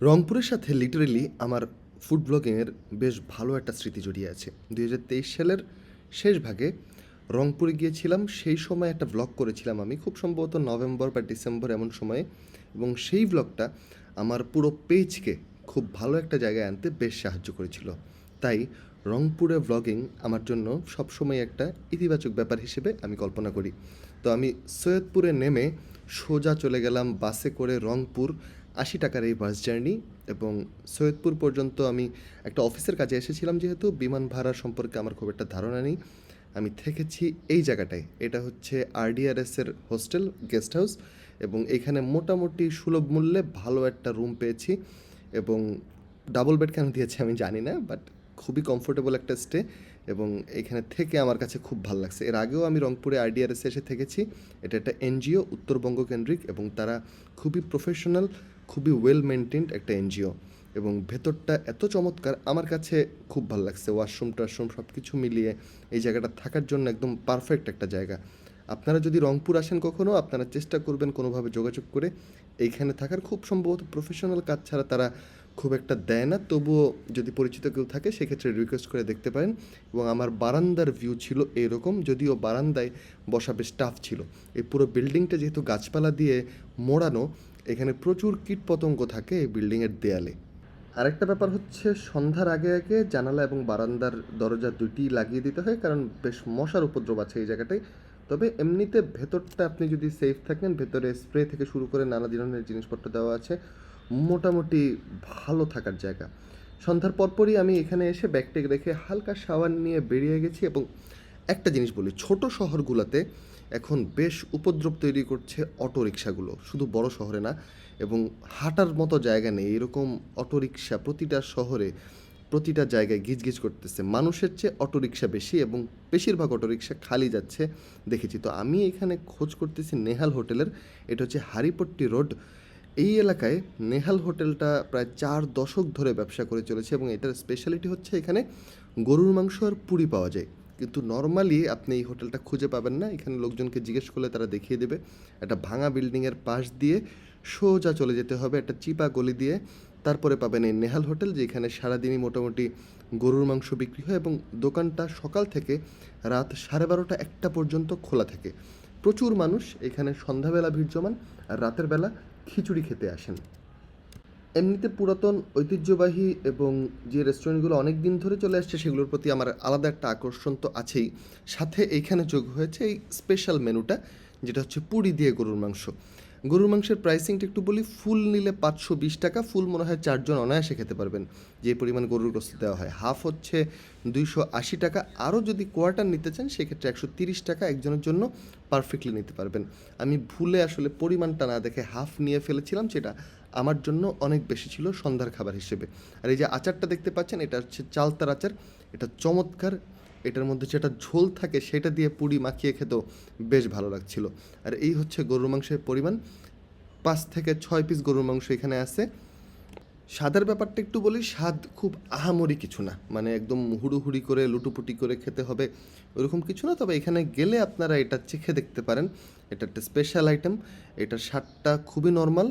রংপুরের সাথে লিটারেলি আমার ফুড ব্লগিংয়ের বেশ ভালো একটা স্মৃতি জড়িয়ে আছে। দুই হাজার তেইশ সালের শেষ ভাগে রংপুরে গিয়েছিলাম, সেই সময় একটা ব্লগ করেছিলাম আমি, খুব সম্ভবত নভেম্বর বা ডিসেম্বর এমন সময়ে। এবং সেই ব্লগটা আমার পুরো পেজকে খুব ভালো একটা জায়গায় আনতে বেশ সাহায্য করেছিল। তাই রংপুরে ব্লগিং আমার জন্য সবসময় একটা ইতিবাচক ব্যাপার হিসেবে আমি কল্পনা করি। তো আমি সৈয়দপুরে নেমে সোজা চলে গেলাম বাসে করে রংপুর আশি টাকার এই বাস জার্নি এবং সৈয়দপুর পর্যন্ত আমি একটা অফিসের কাজে এসেছিলাম যেহেতু বিমান ভাড়া সম্পর্কে আমার খুব একটা ধারণা নেই। আমি থেকেছি এই জায়গাটায়। এটা হচ্ছে আরডিআরএস এর হোস্টেল, গেস্ট হাউস এবং এখানে মোটামুটি সুলভ মূল্যে ভালো একটা রুম পেয়েছি এবং ডাবল বেড কেন দিয়েছে আমি জানি না, বাট খুবই কমফোর্টেবল একটা স্টে এবং এখানে থেকে আমার কাছে খুব ভালো লাগছে। এর আগেও আমি রংপুরে আরডিআরএস এসে থেকেছি। এটা একটা এনজিও, উত্তরবঙ্গ কেন্দ্রিক এবং তারা খুবই প্রফেশনাল খুবই ওয়েল মেনটেন্ড একটা এনজিও এবং ভেতরটা এত চমৎকার, আমার কাছে খুব ভালো লাগছে। ওয়াশরুম টাশরুম সব কিছু মিলিয়ে এই জায়গাটা থাকার জন্য একদম পারফেক্ট একটা জায়গা। আপনারা যদি রংপুর আসেন কখনো, আপনারা চেষ্টা করবেন কোনোভাবে যোগাযোগ করে এইখানে থাকার। খুব সম্ভবত প্রফেশনাল কাজ ছাড়া তারা খুব একটা দেয় না, তবুও যদি পরিচিত কেউ থাকে, সেক্ষেত্রে রিকোয়েস্ট করে দেখতে পারেন এবং আমার বারান্দার ভিউ ছিল এরকম, যদিও বারান্দায় বসা বেশ টাফ ছিল। এই পুরো বিল্ডিংটা যেহেতু গাছপালা দিয়ে মোড়ানো এখানে প্রচুর কীটপতঙ্গ থাকে এই বিল্ডিংয়ের দেয়ালে। আরেকটা ব্যাপার হচ্ছে, সন্ধ্যার আগে আগে জানালা এবং বারান্দার দরজা দুটি লাগিয়ে দিতে হয়, কারণ বেশ মশার উপদ্রব আছে এই জায়গাটায়। তবে এমনিতে ভেতরটা আপনি যদি সেফ থাকেন, ভেতরে স্প্রে থেকে শুরু করে নানা ধরনের জিনিসপত্র দেওয়া আছে, মোটামুটি ভালো থাকার জায়গা। সন্ধ্যার পরপরই আমি এখানে এসে ব্যাগটেগ রেখে হালকা সাবান নিয়ে বেরিয়ে গেছি এবং একটা জিনিস বলি, ছোট শহরগুলোতে এখন বেশ উপদ্রব তৈরি করছে অটো রিক্সাগুলো শুধু বড় শহরে না, এবং হাঁটার মতো জায়গা নেই। এরকম অটো রিক্সা প্রতিটা শহরে প্রতিটা জায়গায় গিজগিজ করতেছে। মানুষের চেয়ে অটো রিক্সা বেশি এবং বেশিরভাগ অটো রিক্সা খালি যাচ্ছে, দেখেছি। তো আমি এখানে খোঁজ করতেছি নেহাল হোটেলের। এটা হচ্ছে হারিপট্টি রোড। এই এলাকায় নেহাল হোটেলটা প্রায় চার দশক ধরে ব্যবসা করে চলেছে এবং এটার স্পেশালিটি হচ্ছে এখানে গরুর মাংস আর পুরি পাওয়া যায়। কিন্তু নর্মালি আপনি এই হোটেলটা খুঁজে পাবেন না। এখানে লোকজনকে জিজ্ঞেস করলে তারা দেখিয়ে দেবে। একটা ভাঙা বিল্ডিংয়ের পাশ দিয়ে সোজা চলে যেতে হবে, একটা চিপা গলি দিয়ে। তারপরে পাবেন এই নেহাল হোটেল, যেখানে সারাদিনই মোটামুটি গরুর মাংস বিক্রি হয় এবং দোকানটা সকাল থেকে রাত সাড়ে বারোটা একটা পর্যন্ত খোলা থাকে। প্রচুর মানুষ এখানে সন্ধ্যাবেলা ভিড় জমান আর রাতের বেলা খিচুড়ি খেতে আসেন। এমনিতে পুরাতন ঐতিহ্যবাহী এবং যে রেস্টুরেন্টগুলো অনেক দিন ধরে চলে আসছে, সেগুলোর প্রতি আমার আলাদা একটা আকর্ষণ তো আছেই। সাথে এইখানে যোগ হয়েছে এই স্পেশাল মেনুটা যেটা হচ্ছে পুরি দিয়ে গরুর মাংস। গরুর মাংসের প্রাইসিংটা একটু বলি ফুল নিলে পাঁচশো বিশ টাকা ফুল মনে হয় চারজন অনায়াসে খেতে পারবেন। যে পরিমাণ গরুর গোস্ত দেওয়া হয়। হাফ হচ্ছে দুইশো আশি টাকা। আরও যদি কোয়ার্টার নিতে চান, সেক্ষেত্রে একশো তিরিশ টাকা একজনের জন্য পারফেক্টলি নিতে পারবেন। আমি ভুলে আসলে পরিমাণটা না দেখে হাফ নিয়ে ফেলেছিলাম, সেটা আমার জন্য অনেক বেশি ছিল সন্ধ্যার খাবার হিসেবে। আর এই যে আচারটা দেখতে পাচ্ছেন, এটা হচ্ছে চালতার আচার, এটা চমৎকার, এটার মধ্যে যেটা ঝোল থাকে সেটা দিয়ে পুরি মাখিয়ে খেতেও বেশ ভালো লাগছিল। আর এই হচ্ছে গরুর মাংসের পরিমাণ, পাঁচ থেকে ছয় পিস গরুর মাংস এখানে আছে। স্বাদের ব্যাপারটা একটু বলি, স্বাদ খুব আহামরি কিছু না মানে একদম হুড়ুহুড়ি করে, লুটুপুটি করে খেতে হবে ওরকম কিছু না। তবে এখানে গেলে আপনারা এটা চেখে দেখতে পারেন, এটা একটা স্পেশাল আইটেম এটার স্বাদটা খুবই নর্মাল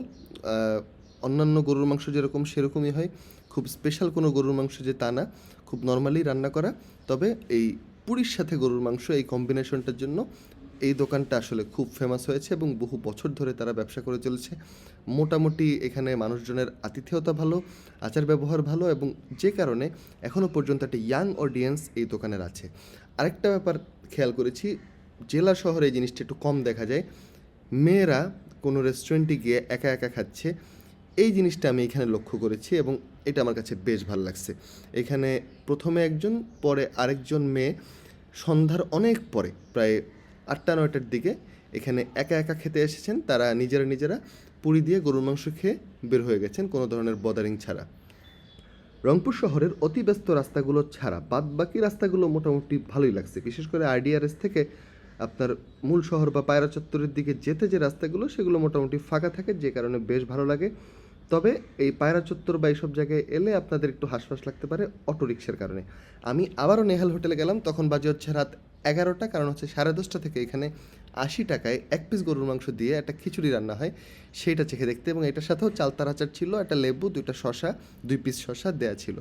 অন্যান্য গরুর মাংস যেরকম সেরকমই হয়। খুব স্পেশাল কোনো গরুর মাংস যে তা না। খুব নর্মালি রান্না করা। তবে এই পুরীর সাথে গরুর মাংস এই কম্বিনেশনটার জন্য এই দোকানটা আসলে খুব ফেমাস হয়েছে এবং বহু বছর ধরে তারা ব্যবসা করে চলেছে। মোটামুটি এখানে মানুষজনের আতিথেয়তা ভালো, আচার ব্যবহার ভালো এবং যে কারণে এখনও পর্যন্ত একটা ইয়াং অডিয়েন্স এই দোকানের আছে। আরেকটা ব্যাপার খেয়াল করেছি, জেলা শহরে এই জিনিসটা একটু কম দেখা যায়। মেয়েরা কোনো রেস্টুরেন্টে গিয়ে একা একা খাচ্ছে। এই জিনিসটা আমি এখানে লক্ষ্য করেছি এবং এটা আমার কাছে বেশ ভালো লাগছে। এখানে প্রথমে একজন, পরে আরেকজন মেয়ে সন্ধ্যার অনেক পরে, প্রায় আটটা, নয়টার দিকে এখানে একা একা খেতে এসেছেন। তারা নিজেরা নিজেরা পুরি দিয়ে গরুর মাংস খেয়ে বের হয়ে গেছেন কোনো ধরনের বদারিং ছাড়া। রংপুর শহরের অতি ব্যস্ত রাস্তাগুলো ছাড়া বাদ বাকি রাস্তাগুলো মোটামুটি ভালোই লাগছে। বিশেষ করে আরডিআরএস থেকে আপনার মূল শহর বা পায়রা চত্বরের দিকে যেতে যে রাস্তাগুলো, সেগুলো মোটামুটি ফাঁকা থাকে, যে কারণে বেশ ভালো লাগে। তবে এই পায়রা চত্বর বা এইসব জায়গায় এলে আপনাদের একটু হাসফাস লাগতে পারে অটো রিক্সার কারণে। আমি আবারও নেহাল হোটেলে গেলাম, তখন বাজে হচ্ছে রাত এগারোটা, কারণ হচ্ছে সাড়ে দশটা থেকে এখানে আশি টাকায় এক পিস গরুর মাংস দিয়ে একটা খিচুড়ি রান্না হয়, সেইটা চেখে দেখতে এবং এটার সাথেও চালতার আচার ছিল, একটা লেবু, দুইটা শশা দুই পিস শশা দেয়া ছিল।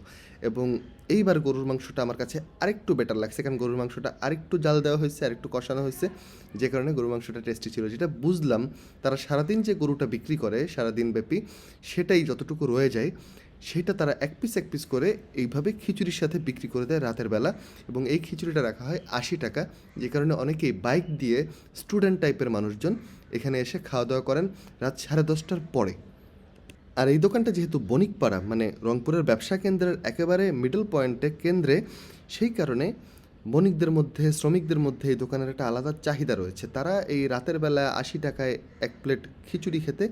এবং এইবার গরুর মাংসটা আমার কাছে আরেকটু বেটার লাগছে, কারণ গরুর মাংসটা আরেকটু জাল দেওয়া হয়েছে, আরেকটু কষানো হয়েছে, যে কারণে গরুর মাংসটা টেস্টি ছিল। যেটা বুঝলাম, তারা সারাদিন যে গরুটা বিক্রি করে, সারাদিন ব্যাপী, সেটাই যতটুকু রয়ে যায় সেটা তারা এক পিস এক পিস করে এইভাবে খিচুড়ির সাথে বিক্রি করে দেয় রাতের বেলা এবং এই খিচুড়িটা রাখা হয় আশি টাকা। যে কারণে অনেকেই বাইক দিয়ে স্টুডেন্ট টাইপের মানুষজন এখানে এসে খাওয়া দাওয়া করেন রাত সাড়ে দশটার পরে। আর এই দোকানটা যেহেতু বণিকপাড়া মানে রংপুরের ব্যবসা কেন্দ্রের একেবারে মিডল পয়েন্টে কেন্দ্রে, সেই কারণে বণিকদের মধ্যে, শ্রমিকদের মধ্যে এই দোকানের একটা আলাদা চাহিদা রয়েছে। তারা এই রাতের বেলা আশি টাকায় এক প্লেট খিচুড়ি খেতে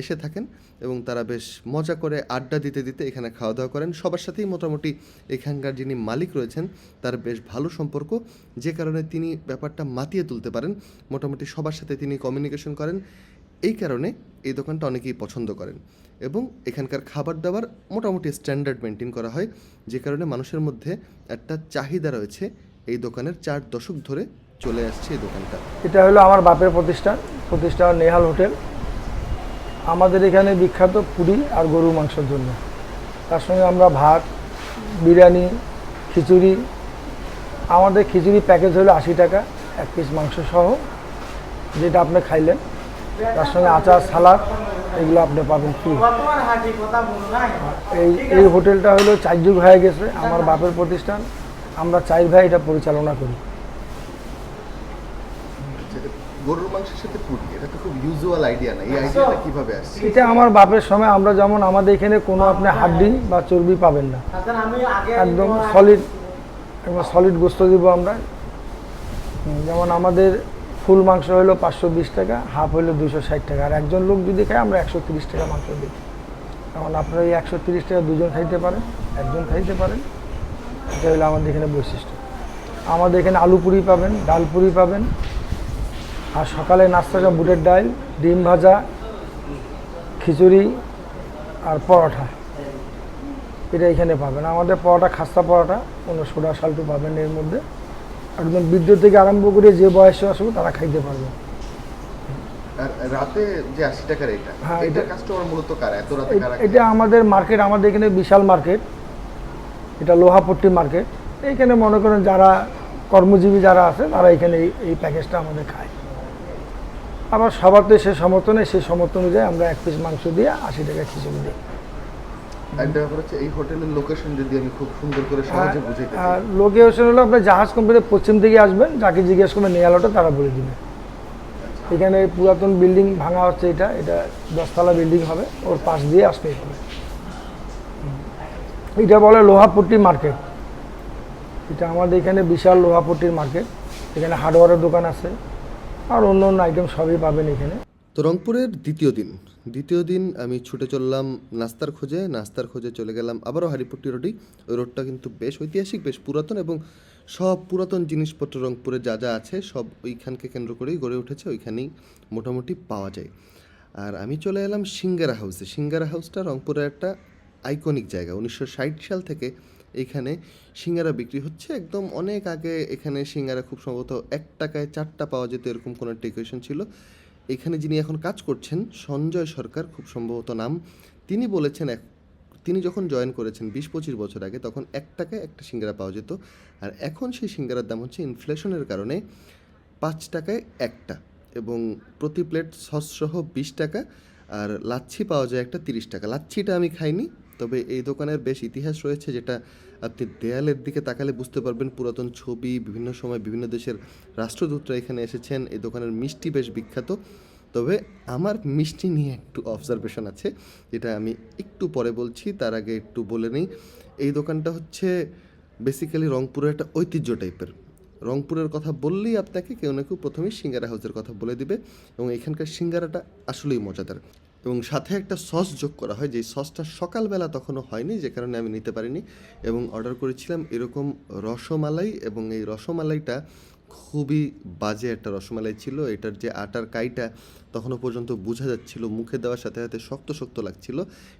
এসে থাকেন এবং তারা বেশ মজা করে আড্ডা দিতে দিতে এখানে খাওয়া দাওয়া করেন। সবার সাথেই মোটামুটি এখানকার যিনি মালিক রয়েছেন, তার বেশ ভালো সম্পর্ক। যে কারণে তিনি ব্যাপারটা মাতিয়ে তুলতে পারেন। মোটামুটি সবার সাথে তিনি কমিউনিকেশন করেন। এই কারণে এই দোকানটা অনেকেই পছন্দ করেন এবং এখানকার খাবার দাবার মোটামুটি স্ট্যান্ডার্ড মেনটেন করা হয়। যে কারণে মানুষের মধ্যে একটা চাহিদা রয়েছে এই দোকানের চার দশক ধরে চলে আসছে এই দোকানটা। এটা হলো আমার বাপের প্রতিষ্ঠান। প্রতিষ্ঠান নেহাল হোটেল। আমাদের এখানে বিখ্যাত পুরি আর গরুর মাংসের জন্য। তার সঙ্গে আমরা ভাত, বিরিয়ানি, খিচুড়ি। আমাদের খিচুড়ি প্যাকেজ হলো আশি টাকা, এক পিস মাংস সহ, যেটা আপনি খাইলেন। তার সঙ্গে আচার, সালাদ, এগুলো আপনি পাবেন ফ্রি এই এই হোটেলটা হলো চার যুগ হয়ে গেছে, আমার বাপের প্রতিষ্ঠান। আমরা চার ভাই এটা পরিচালনা করি। গরুর মাংসের সাথে পুরি এটা তো খুব ইউজুয়াল আইডিয়া না। এই আইডিয়াটা কীভাবে আসছে? এটা আমার বাপের সময় আমরা যেমন আমাদের এখানে কোনো আপনি হাড্ডি বা চর্বি পাবেন না। একদম সলিড একদম সলিড গোস্ত দিব আমরা। যেমন আমাদের ফুল মাংস হলো পাঁচশো বিশ টাকা হাফ হলো দুশো ষাট টাকা। আর একজন লোক যদি খায় আমরা একশো তিরিশ টাকা মাংস দিই। কারণ আপনারা এই একশো তিরিশ টাকা দুজন খাইতে পারেন একজন খাইতে পারেন। এটা হলো আমাদের এখানে বৈশিষ্ট্য। আমাদের এখানে আলু পুরি পাবেন ডাল পুরি পাবেন আর সকালে নাস্তাটা বুটের ডাল ডিম ভাজা খিচুড়ি আর পরোটা। এটা এখানে পাবেন। আমাদের পরোটা খাস্তা পরোটা কোনো সোডা সাল্টু পাবেন এর মধ্যে। একদম বিদ্যুৎ থেকে আরম্ভ করে যে বয়সে আসবে তারা খাইতে পারবে। রাতে যে আশি টাকার এটা হ্যাঁ, এটা এটা- কাস্টমার মূলত কারা? এত রাতে এটা আমাদের মার্কেট আমাদের এখানে বিশাল মার্কেট এটা লোহাপট্টি মার্কেট এইখানে মনে করেন যারা কর্মজীবী যারা আছে তারা এখানে এই প্যাকেজটা আমাদের খায়। আবার সবার তো সে সমর্থনে সেই সমর্থন অনুযায়ী আমরা এক পিস মাংস দিয়ে আশি টাকা খিচুড়ি দিই। একটা ব্যাপার হচ্ছে এই হোটেলের লোকেশন যদি আমি খুব সুন্দর করে সহজে লোকেশন হলো আপনার জাহাজ কোম্পানির পশ্চিম দিকে আসবেন যাকে জিজ্ঞেস করবেন নিয়ালোটা তারা বলে দিবে। এখানে পুরাতন বিল্ডিং ভাঙা হচ্ছে এটা এটা দশতলা বিল্ডিং হবে ওর পাশ দিয়ে হবে হুম। এটা বলে লোহাপট্টি মার্কেট। এটা আমাদের এখানে বিশাল লোহাপট্টির মার্কেট। এখানে হার্ডওয়ারের দোকান আছে। আর অন্য অন্য আইটেম সবই পাবেন এখানে। তো রংপুরের দ্বিতীয় দিন। দ্বিতীয় দিন আমি ছুটে চললাম নাস্তার খোঁজে। নাস্তার খোঁজে চলে গেলাম আবারও হারিপট্টি রোডই ওই রোডটা কিন্তু বেশ ঐতিহাসিক, বেশ পুরাতন এবং সব পুরাতন জিনিসপত্র রংপুরে যা যা আছে সব ওইখানকে কেন্দ্র করেই গড়ে উঠেছে। ওইখানেই মোটামুটি পাওয়া যায়। আর আমি চলে এলাম সিঙ্গারা হাউসে। সিঙ্গারা হাউসটা রংপুরের একটা আইকনিক জায়গা। উনিশশো ষাট সাল থেকে এইখানে সিঙ্গারা বিক্রি হচ্ছে। একদম অনেক আগে এখানে সিঙ্গারা খুব সম্ভবত এক টাকায় চারটা পাওয়া যেত এরকম কোনো টেকেশন ছিল। এখানে যিনি এখন কাজ করছেন, সঞ্জয় সরকার খুব সম্ভবত নাম, তিনি বলেছেন এক, তিনি যখন জয়েন করেছেন বিশ পঁচিশ বছর আগে, তখন এক টাকায় একটা সিঙ্গারা পাওয়া যেত। আর এখন সেই সিঙ্গারার দাম হচ্ছে ইনফ্লেশনের কারণে পাঁচ টাকায় একটা এবং প্রতি প্লেট সসসহ বিশ টাকা, আর লাচ্ছি পাওয়া যায় একটা তিরিশ টাকা। লাচ্ছিটা আমি খাইনি তবে এই দোকানের বেশ ইতিহাস রয়েছে যেটা আপনি দেয়ালের দিকে তাকালে বুঝতে পারবেন পুরাতন ছবি, বিভিন্ন সময় বিভিন্ন দেশের রাষ্ট্রদূতরা এখানে এসেছেন। এই দোকানের মিষ্টি বেশ বিখ্যাত। তবে আমার মিষ্টি নিয়ে একটু অবজারভেশন আছে, যেটা আমি একটু পরে বলছি, তার আগে একটু বলে নিই। এই দোকানটা হচ্ছে বেসিক্যালি রংপুরের একটা ঐতিহ্য টাইপের রংপুরের কথা বললেই আপনাকে কেউ না কেউ প্রথমেই সিঙ্গারা হাউসের কথা বলে দিবে এবং এখানকার সিঙ্গারাটা আসলেই মজাদার। এবং সাথে একটা সস যোগ করা হয় যে সসটা সকালবেলা তখনও হয়নি, যে কারণে আমি নিতে পারিনি। এবং অর্ডার করেছিলাম এরকম রসমালাই, এবং এই রসমালাইটা খুবই বাজে একটা রসমালাই ছিল। এটার যে আটার কাইটা তখনও পর্যন্ত বোঝা যাচ্ছিল, মুখে দেওয়ার সাথে সাথে শক্ত শক্ত লাগছিল।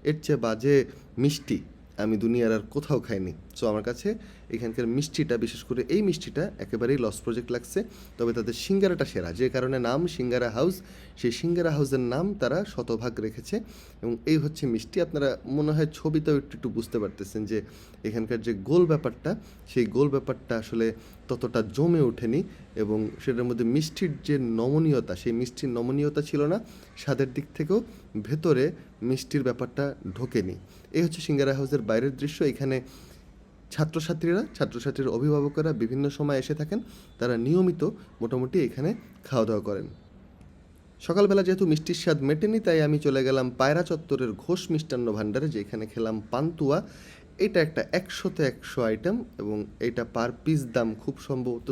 এর চেয়ে বাজে মিষ্টি। আমি দুনিয়ার আর কোথাও খাইনি। সো আমার কাছে এখানকার মিষ্টিটা, বিশেষ করে এই মিষ্টিটা একেবারেই লস প্রজেক্ট লাগছে। তবে তাদের সিঙ্গারাটা সেরা। যে কারণে নাম সিঙ্গারা হাউস, সেই সিঙ্গারা হাউসের নাম তারা শতভাগ রেখেছে। এবং এই হচ্ছে মিষ্টি। আপনারা মনে হয় ছবিতেও একটু একটু বুঝতে পারতেছেন যে এখানকার যে গোল ব্যাপারটা, সেই গোল ব্যাপারটা আসলে ততটা জমে ওঠেনি এবং সেটার মধ্যে মিষ্টির যে নমনীয়তা, সেই মিষ্টির নমনীয়তা ছিল না, স্বাদের দিক থেকেও ভেতরে মিষ্টির ব্যাপারটা ঢোকেনি। এই হচ্ছে সিঙ্গারা হাউসের বাইরের দৃশ্য। এখানে ছাত্রছাত্রীরা, ছাত্রছাত্রীর অভিভাবকরা বিভিন্ন সময় এসে থাকেন। তারা নিয়মিত মোটামুটি এখানে খাওয়া দাওয়া করেন। সকালবেলা যেহেতু মিষ্টির স্বাদ মেটেনি, তাই আমি চলে গেলাম পায়রা চত্বরের ঘোষ মিষ্টান্ন ভাণ্ডারে, যেখানে খেলাম পান্তুয়া। এটা একটা একশোতে একশো আইটেম এবং এটা পার পিস দাম খুব সম্ভবত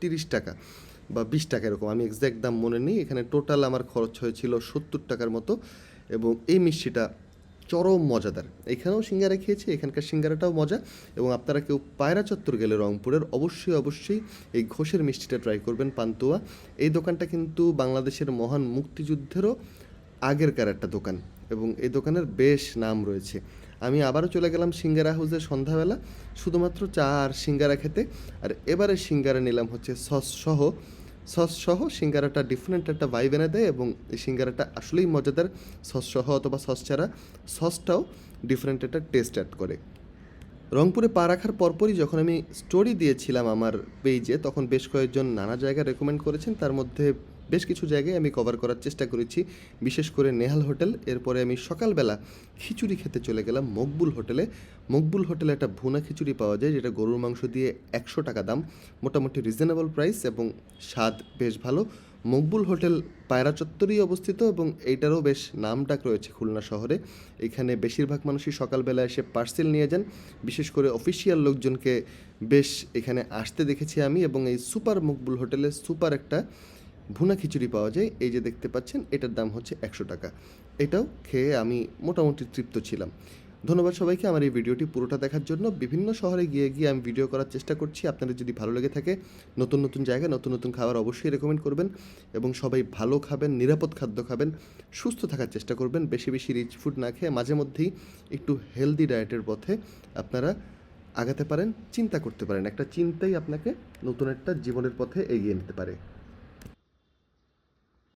তিরিশ টাকা বা বিশ টাকা এরকম। আমি এক্স্যাক্ট দাম মনে নেই। এখানে টোটাল আমার খরচ হয়েছিল সত্তর টাকার মতো এবং এই মিষ্টিটা চরম মজাদার। এখানেও সিঙ্গারা খেয়েছি, এখানকার সিঙ্গারাটাও মজা এবং আপনারা কেউ পায়রা চত্বর গেলে রংপুরের অবশ্যই অবশ্যই এই ঘোষের মিষ্টিটা ট্রাই করবেন পান্তুয়া। এই দোকানটা কিন্তু বাংলাদেশের মহান মুক্তিযুদ্ধেরও আগেরকার একটা দোকান এবং এই দোকানের বেশ নাম রয়েছে। আমি আবারও চলে গেলাম সিঙ্গারা হাউসে সন্ধ্যাবেলা। শুধুমাত্র চা আর সিঙ্গারা খেতে। আর এবারে সিঙ্গারা নিলাম হচ্ছে সস সহ। সস সহ সিঙ্গারাটা ডিফারেন্ট একটা ভাইব এনে দেয় এবং এই সিঙ্গারাটা আসলেই মজাদার। সস সহ অথবা সস ছাড়া সসটাও ডিফারেন্ট একটা টেস্ট অ্যাড করে। রংপুরে পা রাখার পরপরই যখন আমি স্টোরি দিয়েছিলাম আমার পেজে তখন বেশ কয়েকজন নানা জায়গা রেকমেন্ড করেছেন। তার মধ্যে বেশ কিছু জায়গায় আমি কভার করার চেষ্টা করেছি। বিশেষ করে নেহাল হোটেল, এরপরে আমি সকালবেলা খিচুড়ি খেতে চলে গেলাম মকবুল হোটেলে। মকবুল হোটেলে একটা ভুনা খিচুড়ি পাওয়া যায়, যেটা গরুর মাংস দিয়ে একশো টাকা দাম। মোটামুটি রিজনেবল প্রাইস এবং স্বাদ বেশ ভালো। মকবুল হোটেল পায়রা চত্বরেই অবস্থিত এবং এইটারও বেশ নামডাক রয়েছে খুলনা শহরে। এখানে বেশিরভাগ মানুষই সকালবেলা এসে পার্সেল নিয়ে যান। বিশেষ করে অফিসিয়াল লোকজনকে বেশ এখানে আসতে দেখেছি আমি এবং এই সুপার মকবুল হোটেলে সুপার একটা ভুনা খিচুড়ি পাওয়া যায়। এই যে দেখতে পাচ্ছেন, এটার দাম হচ্ছে একশো টাকা। এটাও খেয়ে আমি মোটামুটি তৃপ্ত ছিলাম। ধন্যবাদ সবাইকে আমার এই ভিডিওটি পুরোটা দেখার জন্য। বিভিন্ন শহরে গিয়ে গিয়ে আমি ভিডিও করার চেষ্টা করছি। আপনাদের যদি ভালো লেগে থাকে, নতুন নতুন জায়গা, নতুন নতুন খাবার অবশ্যই রেকমেন্ড করবেন এবং সবাই ভালো খাবেন, নিরাপদ খাদ্য খাবেন, সুস্থ থাকার চেষ্টা করবেন। বেশি বেশি রিচ ফুড না খেয়ে মাঝে মধ্যেই একটু হেলদি ডায়েটের পথে আপনারা আগাতে পারেন, চিন্তা করতে পারেন। একটা চিন্তাই আপনাকে নতুন একটা জীবনের পথে এগিয়ে নিতে পারে।